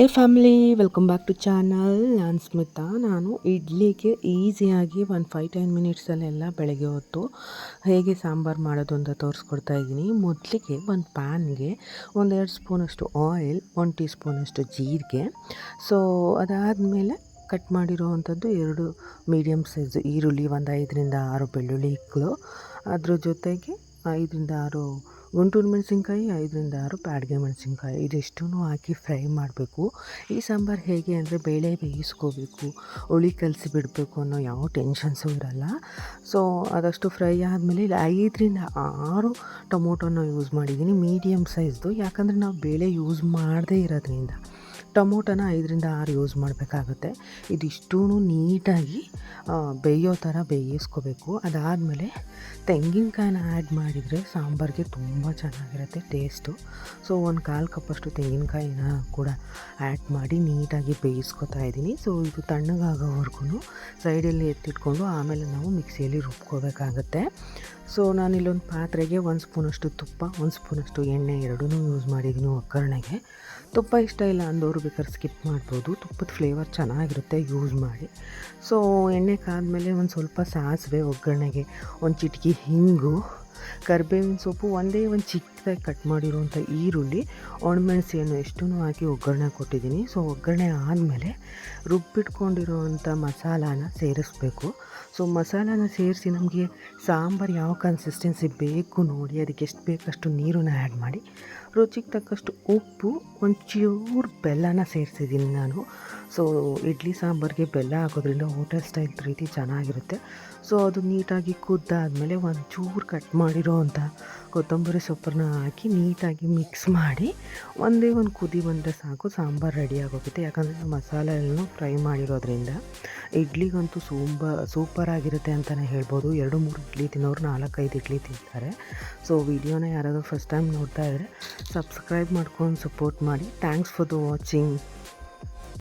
ಏ family welcome back to channel ನಾನು ಸ್ಮಿತಾ. ನಾನು ಇಡ್ಲಿಗೆ ಈಸಿಯಾಗಿ ಒಂದು ಫೈವ್ ಟೆನ್ ಮಿನಿಟ್ಸಲ್ಲೆಲ್ಲ ಬೆಳಗ್ಗೆ ಹೊತ್ತು ಹೇಗೆ ಸಾಂಬಾರು ಮಾಡೋದು ಅಂತ ತೋರಿಸ್ಕೊಡ್ತಾ ಇದ್ದೀನಿ. ಮೊದಲಿಗೆ ಒಂದು ಪ್ಯಾನ್ಗೆ ಒಂದೆರಡು ಸ್ಪೂನಷ್ಟು ಆಯಿಲ್ ಒಂದು ಟೀ ಸ್ಪೂನಷ್ಟು ಜೀರಿಗೆ. ಸೊ ಅದಾದಮೇಲೆ ಕಟ್ ಮಾಡಿರೋ ಅಂಥದ್ದು ಎರಡು ಮೀಡಿಯಮ್ ಸೈಜ್ ಈರುಳ್ಳಿ, ಒಂದು ಐದರಿಂದ ಆರು ಬೆಳ್ಳುಳ್ಳಿ ಇಕ್ಕಳು ಅದ್ರ ಜೊತೆಗೆ ಐದರಿಂದ ಆರು ಗುಂಟೂರು ಮೆಣಸಿನ್ಕಾಯಿ, ಐದರಿಂದ ಆರು ಪ್ಯಾಡ್ಗೆ ಮೆಣಸಿನ್ಕಾಯಿ. ಇದಿಷ್ಟೂ ಹಾಕಿ ಫ್ರೈ ಮಾಡಬೇಕು. ಈ ಸಾಂಬಾರು ಹೇಗೆ ಅಂದರೆ ಬೇಳೆ ಬೇಯಿಸ್ಕೋಬೇಕು, ಹುಳಿ ಕಲಸಿ ಬಿಡಬೇಕು ಅನ್ನೋ ಯಾವ ಟೆನ್ಷನ್ಸು ಇರಲ್ಲ. ಸೊ ಅದಷ್ಟು ಫ್ರೈ ಆದಮೇಲೆ ಇಲ್ಲಿ ಐದರಿಂದ ಆರು ಟೊಮೊಟೊನ ಯೂಸ್ ಮಾಡಿದ್ದೀನಿ. ಮೀಡಿಯಮ್ ಸೈಜ್ದು. ಯಾಕಂದರೆ ನಾವು ಬೇಳೆ ಯೂಸ್ ಮಾಡದೇ ಇರೋದ್ರಿಂದ. ಟೊಮೊಟೊನ ಐದರಿಂದ ಆರು ಯೂಸ್ ಮಾಡಬೇಕಾಗುತ್ತೆ. ಇದಿಷ್ಟೂ ನೀಟಾಗಿ ಬೇಯೋ ಥರ ಬೇಯಿಸ್ಕೋಬೇಕು. ಅದಾದಮೇಲೆ ತೆಂಗಿನಕಾಯಿನ ಆ್ಯಡ್ ಮಾಡಿದರೆ ಸಾಂಬಾರಿಗೆ ತುಂಬ ಚೆನ್ನಾಗಿರುತ್ತೆ, ಟೇಸ್ಟು. ಸೊ, ಒಂದು ಕಾಲು ಕಪ್ಪಷ್ಟು ತೆಂಗಿನಕಾಯಿನ ಕೂಡ ಆ್ಯಡ್ ಮಾಡಿ ನೀಟಾಗಿ ಬೇಯಿಸ್ಕೊತಾ ಇದ್ದೀನಿ. ಸೊ, ಇದು ತಣ್ಣಗಾಗೋವರೆಗೂ ಸೈಡಲ್ಲಿ ಎತ್ತಿಟ್ಕೊಂಡು ಆಮೇಲೆ ನಾವು ಮಿಕ್ಸಿಯಲ್ಲಿ ರುಬ್ಕೋಬೇಕಾಗತ್ತೆ. ಸೊ ನಾನಿಲ್ಲೊಂದು ಪಾತ್ರೆಗೆ ಒಂದು ಸ್ಪೂನಷ್ಟು ತುಪ್ಪ, ಒಂದು ಸ್ಪೂನಷ್ಟು ಎಣ್ಣೆ ಎರಡೂ ಯೂಸ್ ಮಾಡಿದ್ದೀನಿ ಒಗ್ಗರಣೆಗೆ. ತುಪ್ಪ ಇಷ್ಟ ಇಲ್ಲ ಅಂದವರು ಬೇಕಾದ್ರೆ ಸ್ಕಿಪ್ ಮಾಡ್ಬೋದು. ತುಪ್ಪದ ಫ್ಲೇವರ್ ಚೆನ್ನಾಗಿರುತ್ತೆ ಯೂಸ್ ಮಾಡಿ. ಸೊ ಎಣ್ಣೆ ಕಾದ್ಮೇಲೆ ಒಂದು ಸ್ವಲ್ಪ ಸಾಸಿವೆ ಒಗ್ಗರಣೆಗೆ, ಒಂದು ಚಿಟಿಕೆ ಹಿಂಗು ಕರ್ಬೇವಿನ ಸೊಪ್ಪು ಒಂದೇ ಒಂದು ಚಿಕ್ಕದಾಗಿ ಕಟ್ ಮಾಡಿರುವಂಥ ಈರುಳ್ಳಿ ಒಣಮೆಣಸಿಯನ್ನು ಎಷ್ಟೂ ಹಾಕಿ ಒಗ್ಗರಣೆ ಕೊಟ್ಟಿದ್ದೀನಿ. ಸೊ ಒಗ್ಗರಣೆ ಆದಮೇಲೆ ರುಬ್ಬಿಟ್ಕೊಂಡಿರೋವಂಥ ಮಸಾಲಾನ ಸೇರಿಸ್ಬೇಕು. ಸೊ ಮಸಾಲಾನ ಸೇರಿಸಿ ನಮಗೆ ಸಾಂಬಾರು ಯಾವ ಕನ್ಸಿಸ್ಟೆನ್ಸಿ ಬೇಕು ನೋಡಿ, ಅದಕ್ಕೆ ಎಷ್ಟು ಬೇಕಷ್ಟು ನೀರನ್ನು ಆ್ಯಡ್ ಮಾಡಿ, ರುಚಿಗೆ ತಕ್ಕಷ್ಟು ಉಪ್ಪು ಒಂಚೂರು ಬೆಲ್ಲನ ಸೇರಿಸಿದ್ದೀನಿ ನಾನು. ಸೊ ಇಡ್ಲಿ ಸಾಂಬಾರಿಗೆ ಬೆಲ್ಲ ಹಾಕೋದ್ರಿಂದ ಹೋಟೆಲ್ ಸ್ಟೈಲ್ ರೀತಿ ಚೆನ್ನಾಗಿರುತ್ತೆ. ಸೊ ಅದು ನೀಟಾಗಿ ಕುದ್ದಾದಮೇಲೆ ಒಂಚೂರು ಕಟ್ ಮಾಡಿರೋ ಅಂಥ ಕೊತ್ತಂಬರಿ ಸೊಪ್ಪನ್ನ ಹಾಕಿ ನೀಟಾಗಿ ಮಿಕ್ಸ್ ಮಾಡಿ ಒಂದೇ ಒಂದು ಕುದಿ ಬಂದರೆ ಸಾಕು, ಸಾಂಬಾರು ರೆಡಿ ಆಗೋಗುತ್ತೆ. ಯಾಕಂದರೆ ಮಸಾಲೆ ಎಲ್ಲ ಫ್ರೈ ಮಾಡಿರೋದ್ರಿಂದ ಇಡ್ಲಿಗಂತೂ ಸೂಂಬ ಸೂಪರಾಗಿರುತ್ತೆ ಅಂತಲೇ ಹೇಳ್ಬೋದು. ಎರಡು, ಮೂರು ಇಡ್ಲಿ ತಿನ್ನೋರು ನಾಲ್ಕೈದು ಇಡ್ಲಿ ತಿಂತಾರೆ. ಸೊ ವಿಡಿಯೋನ ಯಾರಾದರೂ ಫಸ್ಟ್ ಟೈಮ್ ನೋಡ್ತಾ ಇದ್ದರೆ ಸಬ್ಸ್ಕ್ರೈಬ್ ಮಾಡ್ಕೊಂಡು ಸಪೋರ್ಟ್ ಮಾಡಿ. Thanks for the watching